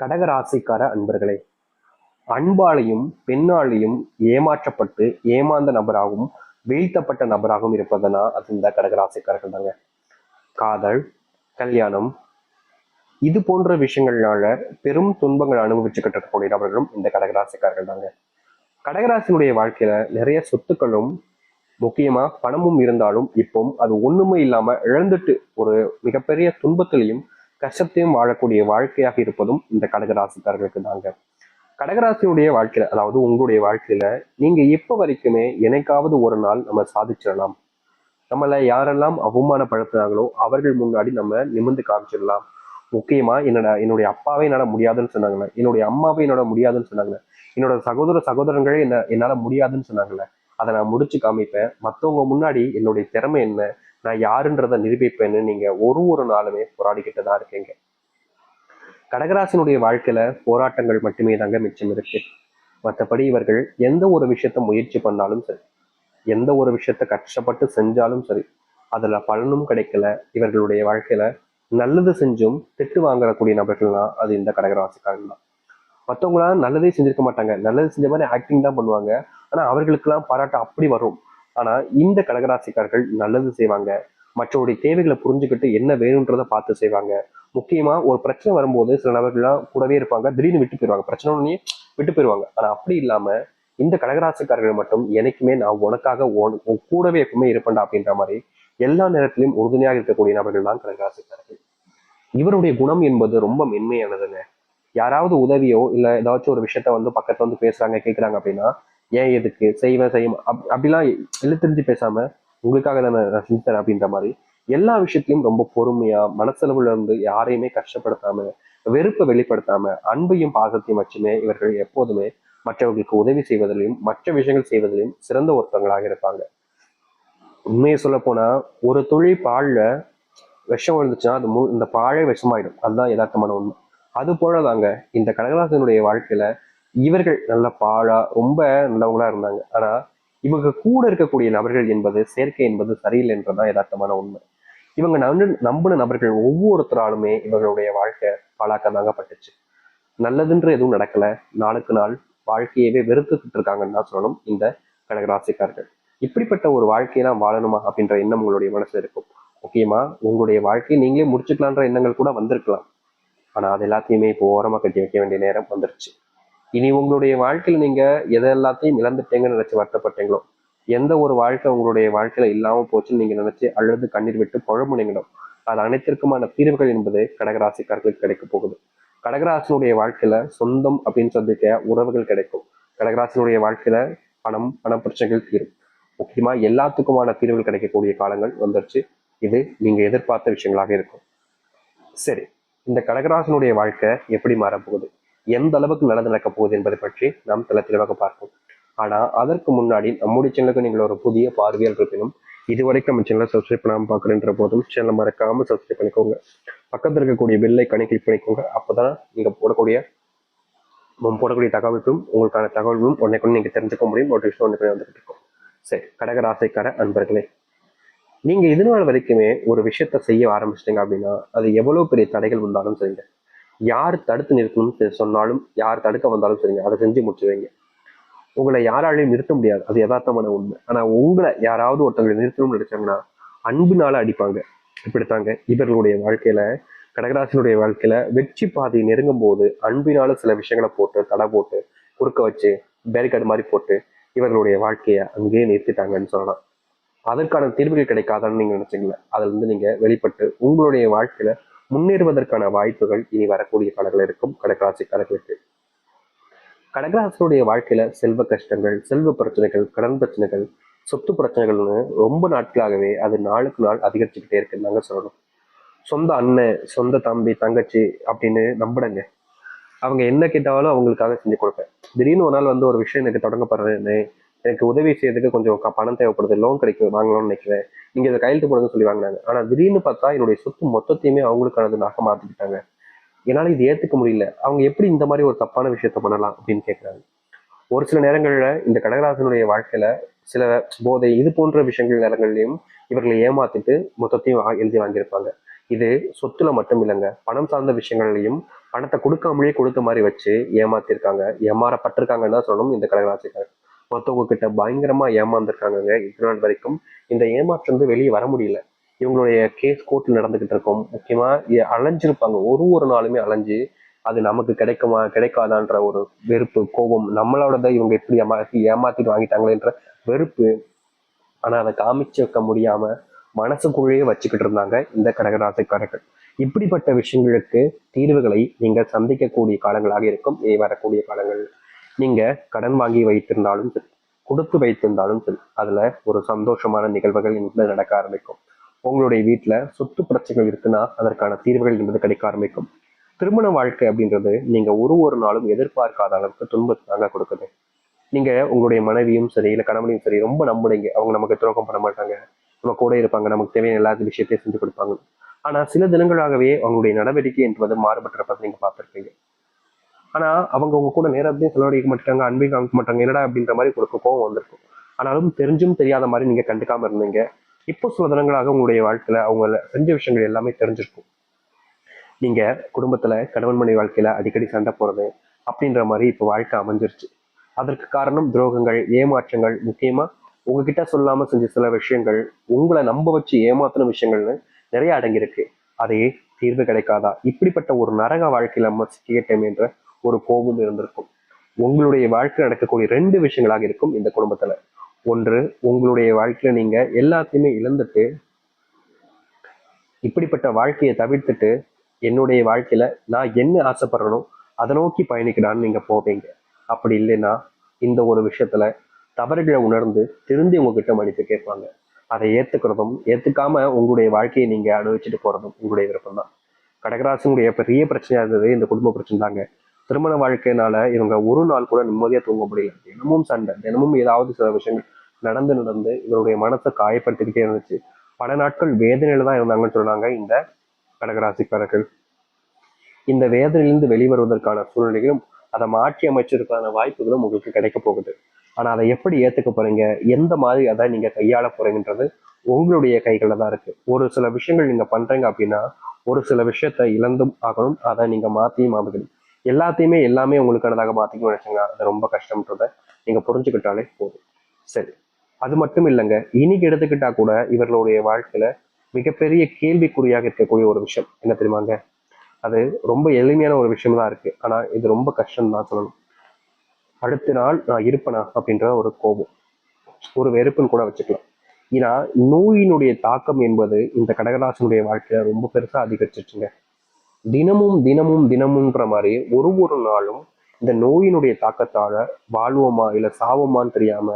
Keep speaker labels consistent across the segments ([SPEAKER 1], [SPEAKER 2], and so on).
[SPEAKER 1] கடகராசிக்கார அன்பர்களே அன்பாலையும் பெண்ணாலையும் ஏமாற்றப்பட்டு ஏமாந்த நபராகவும் வீழ்த்தப்பட்ட நபராகவும் இருப்பதுனா அது இந்த கடகராசிக்காரர்கள் தாங்க காதல் கல்யாணம் இது போன்ற விஷயங்கள்னால பெரும் துன்பங்கள் அனுபவிச்சுக்கிட்டு இருக்கக்கூடிய நபர்களும் இந்த கடகராசிக்காரர்கள் தாங்க கடகராசினுடைய வாழ்க்கையில நிறைய சொத்துக்களும் முக்கியமா பணமும் இருந்தாலும் இப்போ அது ஒண்ணுமே இல்லாம இழந்துட்டு ஒரு மிகப்பெரிய துன்பத்திலையும் கஷ்டத்தையும் வாழக்கூடிய வாழ்க்கையாக இருப்பதும் இந்த கடகராசிக்காரர்களுக்கு தாங்க. கடகராசியுடைய வாழ்க்கையில அதாவது உங்களுடைய வாழ்க்கையில நீங்க எப்போ வரைக்குமே என்னைக்காவது ஒரு நாள் நம்ம சாதிச்சிடலாம். நம்மளை யாரெல்லாம் அவமானப்படுத்துனாங்களோ அவர்கள் முன்னாடி நம்ம நிமிர்ந்து காமிச்சிடலாம். முக்கியமா என்னோட என்னுடைய அப்பாவே என்னால முடியாதுன்னு சொன்னாங்களே என்னுடைய அம்மாவே என்னோட முடியாதுன்னு சொன்னாங்களே என்னோட சகோதர சகோதரங்களே என்ன என்னால முடியாதுன்னு சொன்னாங்களே அதை நான் முடிச்சு காமிப்பேன். மற்றவங்க முன்னாடி என்னுடைய திறமை என்ன? நான் யாருன்றதை நிரூபிப்பேன்னு நீங்க ஒரு ஒரு நாளுமே போராடிக்கிட்டு தான் இருக்கீங்க. கடகராசினுடைய வாழ்க்கையில போராட்டங்கள் மட்டுமே தாங்க மிச்சம் இருக்கு. மற்றபடி இவர்கள் எந்த ஒரு விஷயத்த முயற்சி பண்ணாலும் சரி எந்த ஒரு விஷயத்த கஷ்டப்பட்டு செஞ்சாலும் சரி அதுல பலனும் கிடைக்கல. இவர்களுடைய வாழ்க்கையில நல்லது செஞ்சும் திட்டு வாங்கக்கூடிய நபர்கள்னா அது இந்த கடகராசிக்காரர்கள் தான். மற்றவங்களாம் நல்லதே செஞ்சிருக்க மாட்டாங்க. நல்லது செஞ்ச மாதிரி ஆக்டிங் தான் பண்ணுவாங்க. ஆனா அவர்களுக்கெல்லாம் பாராட்டம் அப்படி வரும். ஆனா இந்த கடகராசிக்காரர்கள் நல்லது செய்வாங்க. மற்றவருடைய தேவைகளை புரிஞ்சுக்கிட்டு என்ன வேணுன்றதை பார்த்து செய்வாங்க. முக்கியமா ஒரு பிரச்சனை வரும்போது சில நபர்கள்லாம் கூடவே இருப்பாங்க. திடீர்னு விட்டு போயிடுவாங்க பிரச்சனை உடனே விட்டு போயிடுவாங்க ஆனா அப்படி இல்லாம இந்த கடகராசிக்காரர்கள் மட்டும் எனக்குமே நான் உனக்காக உன் உன் கூடவே எப்பவுமே இருப்பேன்டா அப்படின்ற மாதிரி எல்லா நேரத்திலும் உறுதுணையாக இருக்கக்கூடிய நபர்கள் தான் கடகராசிக்காரர்கள். இவருடைய குணம் என்பது ரொம்ப மென்மையானதுங்க. யாராவது உதவியோ இல்ல ஏதாச்சும் ஒரு விஷயத்த வந்து பக்கத்துல வந்து பேசுறாங்க கேட்கறாங்க அப்படின்னா ஏன் எதுக்கு? செய்வேன் செய்யும். அப் அப்படிலாம் இழுத்தெறிஞ்சு பேசாம உங்களுக்காக தானே நான் செஞ்சு அப்படின்ற மாதிரி எல்லா விஷயத்திலையும் ரொம்ப பொறுமையா மனசளவுல இருந்து யாரையுமே கஷ்டப்படுத்தாம வெறுப்பை வெளிப்படுத்தாம அன்பையும் பாசத்தையும் வச்சுமே இவர்கள் எப்போதுமே மற்றவர்களுக்கு உதவி செய்வதிலையும் மற்ற விஷயங்கள் செய்வதிலையும் சிறந்த ஒருத்தவங்களாக இருப்பாங்க. உண்மையை சொல்ல போனா ஒரு தொழில் பால்ல விஷம் விழுந்துச்சுன்னா அது மு இந்த பாழே விஷமாயிடும். அதுதான் யதார்த்தமான உண்மை. அது போலதாங்க இந்த கடகராசனுடைய வாழ்க்கையில இவர்கள் நல்ல பாழா ரொம்ப நல்லவங்களா இருந்தாங்க. ஆனா இவங்க கூட இருக்கக்கூடிய நபர்கள் என்பது சேர்க்கை என்பது சரியில்லை என்றதான் யதார்த்தமான உண்மை. இவங்க நம்பு நம்பின நபர்கள் ஒவ்வொருத்தராலுமே இவர்களுடைய வாழ்க்கை பாழாக்க தாங்க பட்டுச்சு நல்லதுன்ற எதுவும் நடக்கல. நாளுக்கு நாள் வாழ்க்கையவே வெறுத்துக்கிட்டு இருக்காங்கன்னு தான் சொல்லணும் இந்த கடகராசிக்காரர்கள். இப்படிப்பட்ட ஒரு வாழ்க்கையெல்லாம் வாழணுமா அப்படின்ற எண்ணம் உங்களுடைய மனசுல இருக்கும். முக்கியமா உங்களுடைய வாழ்க்கையை நீங்களே முடிச்சுக்கலான்ற எண்ணங்கள் கூட வந்திருக்கலாம். ஆனா அது எல்லாத்தையுமே இப்போ ஓரமா கட்டி வைக்க வேண்டிய நேரம் வந்துருச்சு. இனி உங்களுடைய வாழ்க்கையில் நீங்க எதை எல்லாத்தையும் இழந்துட்டீங்கன்னு நினைச்சு வருத்தப்பட்டீங்களோ எந்த ஒரு வாழ்க்கை உங்களுடைய வாழ்க்கையில இல்லாம போச்சுன்னு நீங்க நினைச்சு அழுது கண்ணீர் விட்டு புழம்புனீங்களோ அது அனைத்திற்குமான தீர்வுகள் என்பது கடகராசிக்காரர்களுக்கு கிடைக்க போகுது. கடகராசினுடைய வாழ்க்கையில சொந்தம் அப்படின்னு சொல்லிட்டு உறவுகள் கிடைக்கும். கடகராசினுடைய வாழ்க்கையில பணம் பண பிரச்சனைகள் தீரும் முக்கியமா எல்லாத்துக்குமான தீர்வுகள் கிடைக்கக்கூடிய காலங்கள் வந்துருச்சு. இது நீங்க எதிர்பார்த்த விஷயங்களாக இருக்கும். சரி இந்த கடகராசனுடைய வாழ்க்கை எப்படி மாறப்போகுது? எந்த அளவுக்கு நல்லது நடக்க போகுது என்பதை பற்றி நாம் தெல தெளிவாக பார்ப்போம். ஆனா அதற்கு முன்னாடி நம்முடைய சேனலுக்கு நீங்கள் ஒரு புதிய பார்வையால் இருப்பினும் இதுவரைக்கும் நம்ம சேனலை சப்ஸ்கிரைப் பண்ணாமல் பார்க்குறேன்ற போதும் சேனலை மறக்காமல் சப்ஸ்கிரைப் பண்ணிக்கோங்க. பக்கத்தில் இருக்கக்கூடிய பெல்லை கணி கிளிக் பண்ணிக்கோங்க. அப்பதான் நீங்க போடக்கூடிய நம்ம போடக்கூடிய தகவல்களும் உங்களுக்கான தகவல்களும் உடனே கொண்டு நீங்க தெரிஞ்சுக்க முடியும் நோட்டிஃபிகேஷன் ஒன்று வந்துகிட்டு இருக்கும். சரி கடகராசைக்கார அன்பர்களே நீங்க இது நாள் வரைக்குமே ஒரு விஷயத்த செய்ய ஆரம்பிச்சிட்டீங்க அப்படின்னா அது எவ்வளவு பெரிய தடைகள் வந்தாலும் சரிங்க. யார் தடுத்து நிறுத்தணும்னு சொன்னாலும் யார் தடுக்க வந்தாலும் சரிங்க. அதை செஞ்சு முடிச்சுவீங்க உங்களை யாராலையும் நிறுத்த முடியாது. அது யதார்த்தமான உண்மை. ஆனால் உங்களை யாராவது ஒருத்தவங்களை நிறுத்தணும்னு நினைச்சாங்கன்னா அன்புனால அடிப்பாங்க. இப்படித்தாங்க. இவர்களுடைய வாழ்க்கையில கடகராசினுடைய வாழ்க்கையில வெற்றி பாதையை நெருங்கும் போது அன்பினால சில விஷயங்களை போட்டு தடை போட்டு குறுக்க வச்சு பேரிகார்டு மாதிரி போட்டு இவர்களுடைய வாழ்க்கையை அங்கேயே நிறுத்திட்டாங்கன்னு சொல்லலாம். அதற்கான தீர்வுகள் கிடைக்காதான்னு நீங்க நினைச்சீங்களா. அதுல இருந்து நீங்க வெளிப்பட்டு உங்களுடைய வாழ்க்கையில முன்னேறுவதற்கான வாய்ப்புகள் இனி வரக்கூடிய காலங்கள் இருக்கும் கடகராசிக்காரர்களுக்கு. கடகராசினுடைய வாழ்க்கையில செல்வ கஷ்டங்கள் செல்வ பிரச்சனைகள் கடன் பிரச்சனைகள் சொத்து பிரச்சனைகள்னு ரொம்ப நாட்களாகவே அது நாளுக்கு நாள் அதிகரிச்சுக்கிட்டே இருக்குன்னு நாங்கள் சொல்லணும். சொந்த அண்ணன் சொந்த தம்பி தங்கச்சி அப்படின்னு நம்பிடுங்க அவங்க என்ன கேட்டாலும் அவங்களுக்காக செஞ்சு கொடுப்பேன். திடீர்னு ஒரு நாள் வந்து ஒரு விஷயம் எனக்கு தொடங்கப்படுறேன்னு எனக்கு உதவி செய்யறதுக்கு கொஞ்சம் பணம் தேவைப்படுது லோன் கிடைக்கும் வாங்கலாம்னு நினைக்கிறேன். நீங்க இதை கையெழுத்து போடுங்கன்னு சொல்லி வாங்கினாங்க. ஆனா திடீர்னு பார்த்தா என்னுடைய சொத்து மொத்தத்தையுமே அவங்களுக்கானது நாக்க மாத்திக்கிட்டாங்க. என்னால இது ஏத்துக்க முடியல. அவங்க எப்படி இந்த மாதிரி ஒரு தப்பான விஷயத்த பண்ணலாம் அப்படின்னு கேட்கறாங்க ஒரு சில நேரங்கள்ல இந்த கடகராசனுடைய வாழ்க்கையில சில போதை இது போன்ற விஷயங்கள் நேரங்கள்லையும் இவர்களை ஏமாத்திட்டு மொத்தத்தையும் வா- எழுதி வாங்கியிருப்பாங்க. இது சொத்துல மட்டும் இல்லைங்க. பணம் சார்ந்த விஷயங்கள்லையும் பணத்தை கொடுக்காமலேயே கொடுத்த மாதிரி வச்சு ஏமாத்திருக்காங்க. ஏமாறப்பட்டிருக்காங்கன்னு தான் சொல்லணும் இந்த கடகராசிக்காரர் மற்றவங்க கிட்ட பயங்கரமா ஏமாந்துருக்காங்கங்க. இது நாள் வரைக்கும் இந்த ஏமாற்றம் வந்து வெளியே வர முடியல. இவங்களுடைய கேஸ் கோர்ட் நடந்துகிட்டு இருக்கோம். முக்கியமா அலைஞ்சிருப்பாங்க. ஒரு ஒரு நாளுமே அலைஞ்சு அது நமக்கு கிடைக்குமா கிடைக்காதான்ற ஒரு வெறுப்பு கோபம் நம்மளோடத இவங்க எப்படி ஏமாத்தி ஏமாத்திட்டு வாங்கிட்டாங்களேன்ற வெறுப்பு. ஆனா அதை காமிச்சு வைக்க முடியாம மனசுக்குள்ளேயே வச்சுக்கிட்டு இருந்தாங்க இந்த கடகராசிக்காரர்கள். இப்படிப்பட்ட விஷயங்களுக்கு தீர்வுகளை நீங்கள் சந்திக்கக்கூடிய காலங்களாக இருக்கும். வரக்கூடிய காலங்கள். நீங்க கடன் வாங்கி வைத்திருந்தாலும் சரி கொடுத்து வைத்திருந்தாலும் சரி அதுல ஒரு சந்தோஷமான நிகழ்வுகள் என்பது நடக்க ஆரம்பிக்கும். உங்களுடைய வீட்டுல சொத்து பிரச்சனைகள் இருக்குன்னா அதற்கான தீர்வுகள் என்பது கிடைக்க ஆரம்பிக்கும். திருமண வாழ்க்கை அப்படின்றது நீங்க ஒரு ஒரு நாளும் எதிர்பார்க்காத அளவுக்கு துன்பத்தை தாங்க கொடுக்குது. நீங்க உங்களுடைய மனைவியும் சரி இல்ல கணவனையும் சரி ரொம்ப நம்புறீங்க அவங்க நமக்கு துரோகம் பண்ண மாட்டாங்க. நம்ம கூட இருப்பாங்க நமக்கு தேவையான எல்லா விஷயத்தையும் செஞ்சு கொடுப்பாங்க. ஆனா சில தினங்களாகவே அவங்களுடைய நடவடிக்கை என்பது மாறுபட்டுறப்ப நீங்க பார்த்துருப்பீங்க. ஆனா அவங்க உங்க கூட நேரத்தையும் செலவழிக்க மாட்டாங்க அன்பையும் காமிக்க மாட்டாங்க என்னடா அப்படின்ற மாதிரி உங்களுக்கு கோவம் வந்திருக்கும். ஆனாலும் தெரிஞ்சும் தெரியாத மாதிரி நீங்க கண்டுக்காம இருந்தீங்க. இப்போ சில தினங்களாக உங்களுடைய வாழ்க்கையில அவங்க செஞ்ச விஷயங்கள் எல்லாமே தெரிஞ்சிருக்கும். நீங்க குடும்பத்துல கணவன் மனைவி வாழ்க்கையில அடிக்கடி சண்டை போறது அப்படின்ற மாதிரி இப்போ வாழ்க்கை அமைஞ்சிருச்சு. அதற்கு காரணம் துரோகங்கள் ஏமாற்றங்கள். முக்கியமா உங்ககிட்ட சொல்லாம செஞ்ச சில விஷயங்கள் உங்களை நம்ப வச்சு ஏமாத்தின விஷயங்கள்னு நிறைய அடங்கியிருக்கு. அதையே தீர்வு கிடைக்காதா? இப்படிப்பட்ட ஒரு நரக வாழ்க்கையில நம்ம சிக்கிட்டோம் என்ற ஒரு கோபம் இருந்திருக்கும். உங்களுடைய வாழ்க்கை நடக்கக்கூடிய ரெண்டு விஷயங்களாக இருக்கும் இந்த குடும்பத்துல. ஒன்று உங்களுடைய வாழ்க்கையில நீங்க எல்லாத்தையுமே இழந்துட்டு இப்படிப்பட்ட வாழ்க்கையை தவிர்த்துட்டு என்னுடைய வாழ்க்கையில நான் என்ன ஆசைப்படுறனோ அதை நோக்கி பயணிக்கிறான்னு நீங்க போவீங்க. அப்படி இல்லைன்னா இந்த ஒரு விஷயத்துல தவறுகளை உணர்ந்து திருந்தி உங்ககிட்ட மன்னிப்பு கேட்பாங்க. அதை ஏத்துக்கிறதும் ஏத்துக்காம உங்களுடைய வாழ்க்கையை நீங்க அனுபவிச்சுட்டு போறதும் உங்களுடைய விருப்பம் தான் கடகராசனுடைய பெரிய பிரச்சனையா இருந்தது இந்த குடும்ப பிரச்சனை தாங்க திருமண வாழ்க்கையினால இவங்க ஒரு நாள் கூட நிம்மதியாக தூங்க முடியல. தினமும் சண்டை தினமும் ஏதாவது சில விஷயங்கள் நடந்து நடந்து இவருடைய மனசை காயப்படுத்திக்கிட்டே இருந்துச்சு. பல நாட்கள் வேதனையில தான் இருந்தாங்கன்னு சொன்னாங்க இந்த கடகராசிக்காரர்கள். இந்த வேதனையிலிருந்து வெளிவருவதற்கான சூழ்நிலைகளும் அதை மாற்றி அமைச்சதுக்கான வாய்ப்புகளும் உங்களுக்கு கிடைக்க போகுது. ஆனா அதை எப்படி ஏத்துக்க போறீங்க? எந்த மாதிரி அதை நீங்க கையாள போறீங்கன்றது உங்களுடைய கைகளில் தான் இருக்கு. ஒரு சில விஷயங்கள் நீங்க பண்றீங்க அப்படின்னா ஒரு சில விஷயத்த இழந்தும் ஆகணும். அதை நீங்க மாற்றியும் ஆகணும். எல்லாத்தையுமே எல்லாமே உங்களுக்கானதாக மாத்திக்கணும்னு நினைச்சுங்க அது ரொம்ப கஷ்டம்ன்றத நீங்கள் புரிஞ்சுக்கிட்டாலே போதும். சரி. அது மட்டும் இல்லைங்க. இன்னைக்கு எடுத்துக்கிட்டா கூட இவர்களுடைய வாழ்க்கையில மிகப்பெரிய கேள்விக்குறியாக இருக்கக்கூடிய ஒரு விஷயம். என்ன தெரியுமாங்க? அது ரொம்ப எளிமையான ஒரு விஷயம் தான் இருக்கு. ஆனா இது ரொம்ப கஷ்டம் தான் சொல்லணும். அடுத்த நாள் நான் இருப்பேனா அப்படின்ற ஒரு கோபம். ஒரு வெறுப்புன்னு கூட வச்சுக்கலாம். ஏன்னா நோயினுடைய தாக்கம் என்பது இந்த கடகராசனுடைய வாழ்க்கையில ரொம்ப பெருசா அதிகரிச்சிருச்சுங்க. தினமும் தினமும் தினமும்ன்ற மாதிரி ஒரு ஒரு நாளும் இந்த நோயினுடைய தாக்கத்தால வாழ்வோமா இல்ல சாவோமான்னு தெரியாம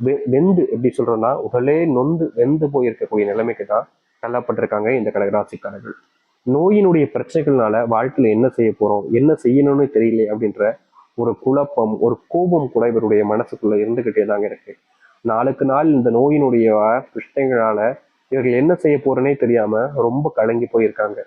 [SPEAKER 1] வெ- வெந்து எப்படி சொல்றோம்னா உடலே நொந்து வெந்து போயிருக்கக்கூடிய நிலைமைக்கு தான் தள்ளப்பட்டிருக்காங்க இந்த கடகராசிக்காரர்கள். நோயினுடைய பிரச்சனைகள்னால வாழ்க்கையில என்ன செய்ய போறோம் என்ன செய்யணும்னு தெரியல அப்படின்ற ஒரு குழப்பம் ஒரு கோபம் கூட இவருடைய மனசுக்குள்ள இருந்துகிட்டே தாங்க இருக்கு. நாளுக்கு நாள் இந்த நோயினுடைய பிரச்சனைகளால இவர்கள் என்ன செய்ய போறேனே தெரியாம ரொம்ப கலங்கி போயிருக்காங்க.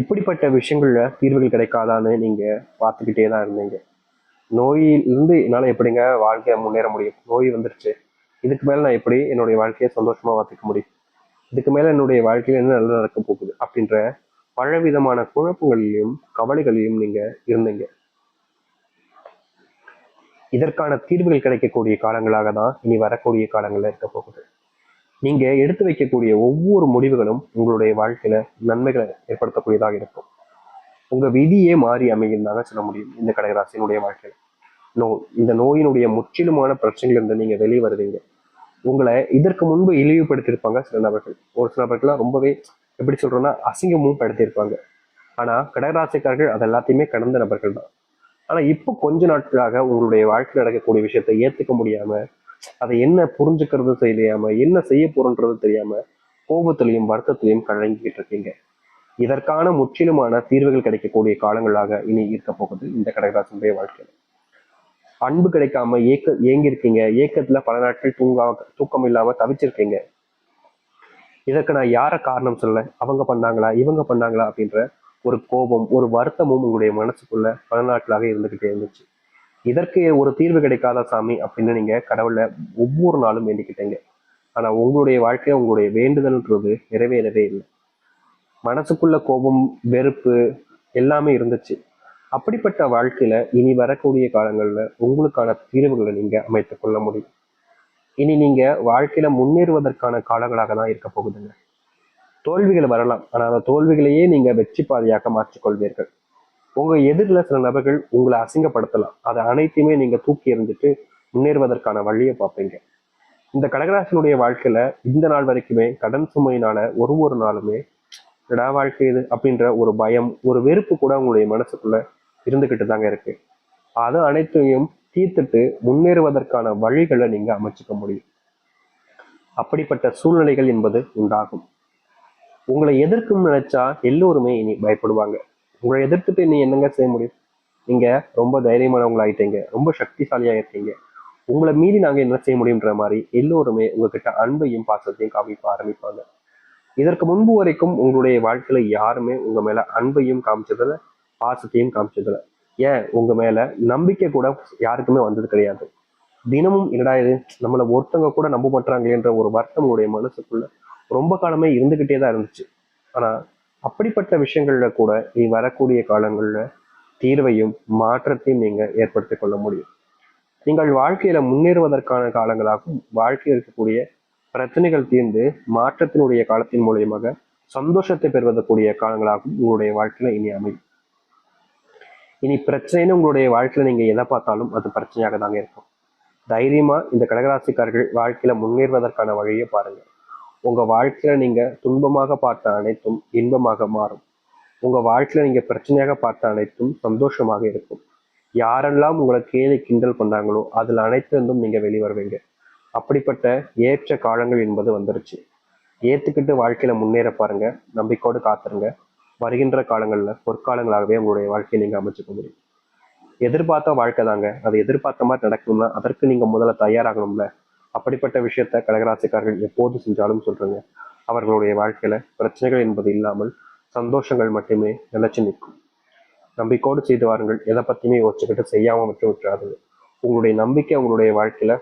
[SPEAKER 1] இப்படிப்பட்ட விஷயங்கள்ல தீர்வுகள் கிடைக்காதான்னு நீங்க பார்த்துக்கிட்டே தான் இருந்தீங்க. நோயிலிருந்து என்னால் எப்படிங்க வாழ்க்கையை முன்னேற முடியும்? நோய் வந்துருச்சு. இதுக்கு மேலே நான் எப்படி என்னுடைய வாழ்க்கையை சந்தோஷமாக பார்த்துக்க முடியும்? இதுக்கு மேலே என்னுடைய வாழ்க்கையில் என்ன நல்லது நடக்க போகுது? அப்படின்ற பலவிதமான குழப்பங்களிலும் கவலைகளிலும் நீங்கள் இருந்தீங்க. இதற்கான தீர்வுகள் கிடைக்கக்கூடிய காலங்களாக தான் இனி வரக்கூடிய காலங்களில் இருக்க போகுது. நீங்க எடுத்து வைக்கக்கூடிய ஒவ்வொரு முடிவுகளும் உங்களுடைய வாழ்க்கையில நன்மைகளை ஏற்படுத்தக்கூடியதாக இருக்கும். உங்க விதியே மாறி அமைகிறதாக சொல்ல முடியும் இந்த கடகராசினுடைய வாழ்க்கையில. நோ இந்த நோயினுடைய முற்றிலுமான பிரச்சனைகள் இருந்து நீங்க வெளியே வருவீங்க. உங்களை இதற்கு முன்பு இழிவுபடுத்தியிருப்பாங்க சில நபர்கள். ஒரு சில நபர்கள்லாம் ரொம்பவே எப்படி சொல்றோம்னா அசிங்கமும் படுத்தியிருப்பாங்க. ஆனா கடகராசிக்காரர்கள் அது எல்லாத்தையுமே கடந்த நபர்கள் தான். ஆனா இப்போ கொஞ்ச நாட்களாக உங்களுடைய வாழ்க்கையில் நடக்கக்கூடிய விஷயத்தை ஏத்துக்க முடியாம அதை என்ன புரிஞ்சுக்கிறது தெரியாம என்ன செய்ய போறோன்றது தெரியாம கோபத்திலையும் வருத்தத்திலையும் கழங்கிக்கிட்டு இருக்கீங்க. இதற்கான முற்றிலுமான தீர்வுகள் கிடைக்கக்கூடிய காலங்களாக இனி இருக்க போகுது இந்த கடகராசனுடைய வாழ்க்கையில. அன்பு கிடைக்காம ஏக்க ஏங்கியிருக்கீங்க. ஏக்கத்துல பல நாட்கள் தூங்கா தூக்கம் இல்லாம தவிச்சிருக்கீங்க. இதற்கு நான் யார காரணம் சொல்ல அவங்க பண்ணாங்களா இவங்க பண்ணாங்களா அப்படின்ற ஒரு கோபம் ஒரு வருத்தமும் உங்களுடைய மனசுக்குள்ள பல நாட்களாக இருந்துகிட்டே இருந்துச்சு. இதற்கு ஒரு தீர்வு கிடைக்காத சாமி அப்படின்னு நீங்க கடவுளை ஒவ்வொரு நாளும் வேண்டிக்கிட்டீங்க. ஆனா உங்களுடைய வாழ்க்கை உங்களுடைய வேண்டுதல்ன்றது நிறைவேறவே இல்லை. மனசுக்குள்ள கோபம் வெறுப்பு எல்லாமே இருந்துச்சு. அப்படிப்பட்ட வாழ்க்கையில இனி வரக்கூடிய காலங்கள்ல உங்களுக்கான தீர்வுகளை நீங்க அமைத்துக் கொள்ள முடியும். இனி நீங்க வாழ்க்கையில முன்னேறுவதற்கான காலங்களாக தான் இருக்க போகுதுங்க. தோல்விகள் வரலாம். ஆனா அந்த தோல்விகளையே நீங்க வெற்றி பாதையாக மாற்றிக்கொள்வீர்கள். உங்க எதிரில் சில நபர்கள் உங்களை அசிங்கப்படுத்தலாம். அதை அனைத்தையுமே நீங்க தூக்கி எறிஞ்சிட்டு முன்னேறுவதற்கான வழியை பார்ப்பீங்க. இந்த கடகராசனுடைய வாழ்க்கையில இந்த நாள் வரைக்குமே கடன் சுமையினால ஒரு ஒரு நாளுமே என்னடா வாழ்க்கை இது அப்படின்ற ஒரு பயம் ஒரு வெறுப்பு கூட உங்களுடைய மனசுக்குள்ள இருந்துகிட்டு தாங்க இருக்கு. அது அனைத்தையும் தீர்த்துட்டு முன்னேறுவதற்கான வழிகளை நீங்க அமைச்சுக்க முடியும். அப்படிப்பட்ட சூழ்நிலைகள் என்பது உண்டாகும். உங்களை எதிர்க்கும் நினைச்சா எல்லோருமே இனி பயப்படுவாங்க. உங்களை எதிர்த்துட்டு நீ என்னங்க செய்ய முடியும்? நீங்க ரொம்ப தைரியமானவங்களா ஆயிட்டீங்க ரொம்ப சக்திசாலியா இருக்கீங்க உங்களை மீறி நாங்க என்ன செய்ய முடியுன்ற மாதிரி எல்லோருமே உங்ககிட்ட அன்பையும் பாசத்தையும் காமிக்க ஆரம்பிப்பாங்க. இதற்கு முன்பு வரைக்கும் உங்களுடைய வாழ்க்கையில யாருமே உங்க மேல அன்பையும் காமிச்சதில்ல பாசத்தையும் காமிச்சதில்ல. ஏன்? உங்க மேல நம்பிக்கை கூட யாருக்குமே வந்தது கிடையாது. தினமும் என்னடா இது? நம்மளை ஒருத்தவங்க கூட நம்ப மாட்டாங்களேன்ற ஒரு வருத்தம் உங்களுடைய மனசுக்குள்ள ரொம்ப காலமே இருந்துகிட்டே தான் இருந்துச்சு. ஆனா அப்படிப்பட்ட விஷயங்கள்ல கூட நீ வரக்கூடிய காலங்களில் தீர்வையும் மாற்றத்தையும் நீங்கள் ஏற்படுத்தி கொள்ள முடியும். நீங்கள் வாழ்க்கையில முன்னேறுவதற்கான காலங்களாகவும் வாழ்க்கையில் இருக்கக்கூடிய பிரச்சனைகள் தீர்ந்து மாற்றத்தினுடைய காலத்தின் மூலியமாக சந்தோஷத்தை பெறுவதற்குரிய காலங்களாகவும் உங்களுடைய வாழ்க்கையில இனி அமையும். இனி பிரச்சனைன்னு உங்களுடைய வாழ்க்கையில நீங்க எதை பார்த்தாலும் அது பிரச்சனையாக தாங்க இருக்கும். தைரியமா இந்த கடகராசிக்காரர்கள் வாழ்க்கையில முன்னேறுவதற்கான வழியை பாருங்க. உங்கள் வாழ்க்கையில் நீங்கள் துன்பமாக பார்த்த அனைத்தும் இன்பமாக மாறும். உங்கள் வாழ்க்கையில் நீங்கள் பிரச்சனையாக பார்த்த அனைத்தும் சந்தோஷமாக இருக்கும். யாரெல்லாம் உங்களை கேலி கிண்டல் பண்ணாங்களோ அதில் அனைத்திலிருந்தும் நீங்கள் வெளிவருவீங்க அப்படிப்பட்ட ஏற்ற காலங்கள் என்பது வந்துருச்சு. ஏற்றுக்கிட்டு வாழ்க்கையில் முன்னேற பாருங்க. நம்பிக்கையோடு காத்துருங்க. வருகின்ற காலங்களில் பொற்காலங்களாகவே உங்களுடைய வாழ்க்கையை நீங்கள் அமைச்சுக்க முடியும். எதிர்பார்த்த வாழ்க்கை தாங்க. அது எதிர்பார்த்த மாதிரி நடக்கணும்னா அதற்கு நீங்கள் முதல்ல தயாராகணும்ல. அப்படிப்பட்ட விஷயத்த கடகராசிக்காரர்கள் எப்போது செஞ்சாலும் சொல்றேங்க. அவர்களுடைய வாழ்க்கையில பிரச்சனைகள் என்பது இல்லாமல் சந்தோஷங்கள் மட்டுமே நிலைச்சு நிற்கும். நம்பிக்கோடு செய்து வாருங்கள். எதை பத்தியுமே யோசிச்சுக்கிட்டு செய்யாம மட்டும் விட்டுறாதுங்க. உங்களுடைய நம்பிக்கை உங்களுடைய வாழ்க்கையில